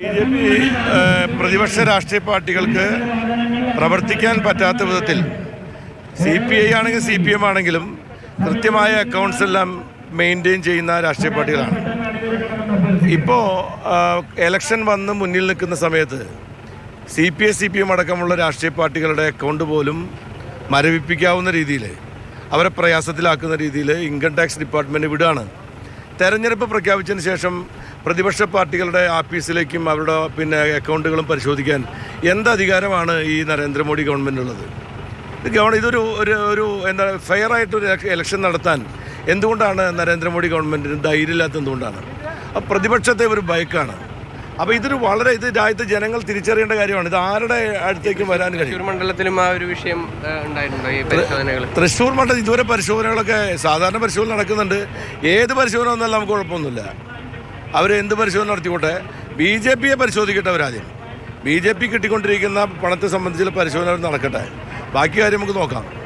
B J P പ്രതിപക്ഷ രാഷ്ട്രീയ പാർട്ടികൾക്ക് പ്രവർത്തിക്കാൻ പറ്റാത്ത വിധത്തിൽ സി പി ഐ ആണെങ്കിലും സി പി എം ആണെങ്കിലും കൃത്യമായ അക്കൗണ്ട്സ് എല്ലാം മെയിന്റെയിൻ ചെയ്യുന്ന രാഷ്ട്രീയ പാർട്ടികളാണ്. ഇപ്പോൾ എലക്ഷൻ വന്ന് മുന്നിൽ നിൽക്കുന്ന സമയത്ത് C P I C P M അടക്കമുള്ള രാഷ്ട്രീയ പാർട്ടികളുടെ അക്കൗണ്ട് പോലും മരവിപ്പിക്കാവുന്ന രീതിയിൽ അവരെ പ്രയാസത്തിലാക്കുന്ന രീതിയിൽ ഇൻകം ടാക്സ് ഡിപ്പാർട്ട്മെന്റ് വിടുകയാണ് തെരഞ്ഞെടുപ്പ് പ്രഖ്യാപിച്ചതിന് ശേഷം പ്രതിപക്ഷ പാർട്ടികളുടെ ആഫീസിലേക്കും അവരുടെ പിന്നെ അക്കൗണ്ടുകളും പരിശോധിക്കാൻ എന്ത് അധികാരമാണ് ഈ നരേന്ദ്രമോദി ഗവൺമെന്റുള്ളത് ഇത് ഗവൺ ഇതൊരു ഒരു ഒരു എന്താ ഫെയർ ആയിട്ടൊരു ഇലക്ഷൻ നടത്താൻ എന്തുകൊണ്ടാണ് നരേന്ദ്രമോദി ഗവൺമെന്റിന് ധൈര്യമില്ലാത്ത എന്തുകൊണ്ടാണ്? അപ്പോൾ പ്രതിപക്ഷത്തെ ഒരു ബൈക്കാണ് അപ്പോൾ ഇതൊരു വളരെ ഇത് രാജ്യത്തെ ജനങ്ങൾ തിരിച്ചറിയേണ്ട കാര്യമാണ്. ഇത് ആരുടെ അടുത്തേക്കും വരാൻ കഴിയും? മണ്ഡലത്തിലും ആ ഒരു വിഷയം ഉണ്ടായിട്ടുണ്ടോ തൃശ്ശൂർ മണ്ഡലം ഇതുവരെ പരിശോധനകളൊക്കെ സാധാരണ പരിശോധന നടക്കുന്നുണ്ട്. ഏത് പരിശോധന വന്നാലും നമുക്ക് കുഴപ്പമൊന്നുമില്ല. അവർ എന്ത് പരിശോധന നടത്തിക്കോട്ടെ? ബി ജെ പിയെ പരിശോധിക്കട്ടെ അവരാദ്യം. ബി ജെ പി കിട്ടിക്കൊണ്ടിരിക്കുന്ന പണത്തെ സംബന്ധിച്ചുള്ള പരിശോധന നടക്കട്ടെ. ബാക്കി കാര്യം നമുക്ക് നോക്കാം.